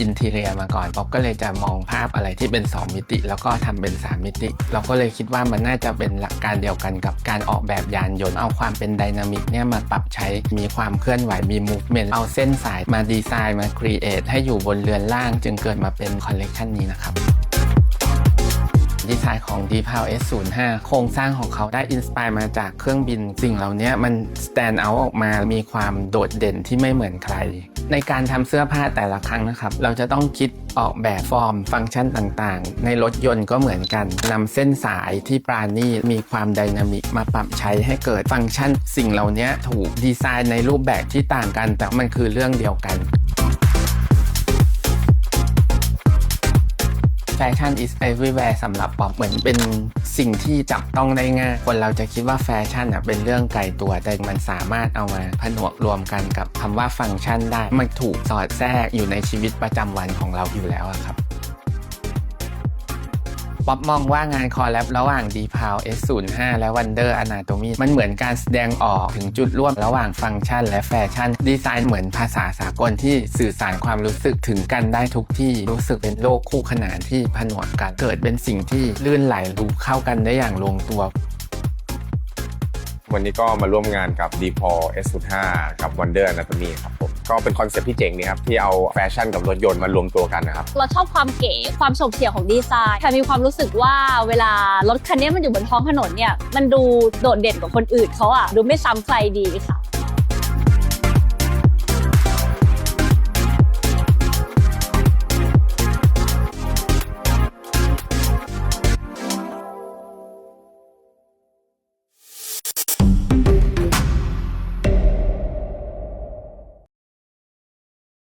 อินทีเรียมาก่อนป๊อปก็เลยจะมองภาพอะไรที่เป็น 2 มิติ แล้วก็ทำเป็น 3 มิติ เราก็เลยคิดว่ามันน่าจะเป็นหลักการเดียวกันกับการออกแบบยานยนต์เอาความเป็นไดนามิกเนี่ยมาปรับใช้มีความเคลื่อนไหวมีมูฟเมนต์เอาเส้นสายมาดีไซน์มาครีเอทให้อยู่บนเรือนล่าง จึงเกิดมาเป็นคอลเลกชันนี้นะครับ ไซน์ของ d p a l S05 โครงสร้างของเขาได้อินสปายมาจากเครื่องบิน สิ่งเหล่านี้มัน stand out ออกมามีความโดดเด่นที่ไม่เหมือนใคร ในการทำเสื้อผ้าแต่ละครั้งนะครับ เราจะต้องคิดออกแบบฟอร์ม ฟังก์ชันต่างๆ ในรถยนต์ก็เหมือนกันนำเส้นสายที่ปราณีมีความไดนามิกมาปรับใช้ให้เกิดฟังก์ชัน สิ่งเหล่านี้ถูกดีไซน์ในรูปแบบที่ต่างกัน แต่มันคือเรื่องเดียวกัน แฟชั่น is everywhere สำหรับป๊อปเหมือนเป็นสิ่งที่จับต้องได้ง่าย คนเราจะคิดว่าแฟชั่นอะเป็นเรื่องไกลตัวแต่มันสามารถเอามาผนวกรวมกันกับคำว่าฟังก์ชันได้ มันถูกสอดแทรกอยู่ในชีวิตประจำวันของเราอยู่แล้วครับ ป๊อปมองว่างานคอลแลบระหว่าง d p a l S05 และ Wonder Anatomy มันเหมือนการแสดงออกถึงจุดร่วมระหว่างฟังก์ชันและแฟชั่น ดีไซน์เหมือนภาษาสากลที่สื่อสารความรู้สึกถึงกันได้ทุกที่รู้สึกเป็นโลกคู่ขนานที่ผนวกกันเกิดเป็นสิ่งที่ลื่นไหลรูเข้ากันได้อย่างลงตัววันนี้ก็มาร่วมงานกับ d p o S05 กับ Wonder Anatomy ครับผม ก็เป็นคอนเซ็ปต์ที่เจ๋งดีครับที่เอาแฟชั่นกับรถยนต์มารวมตัวกันนะครับ เราชอบความเก๋ความโฉบเฉี่ยวของดีไซน์แต่มีความรู้สึกว่าเวลารถคันนี้มันอยู่บนท้องถนนเนี่ยมันดูโดดเด่นกว่าคนอื่นเขาอะดูไม่ซ้ำใครดีค่ะ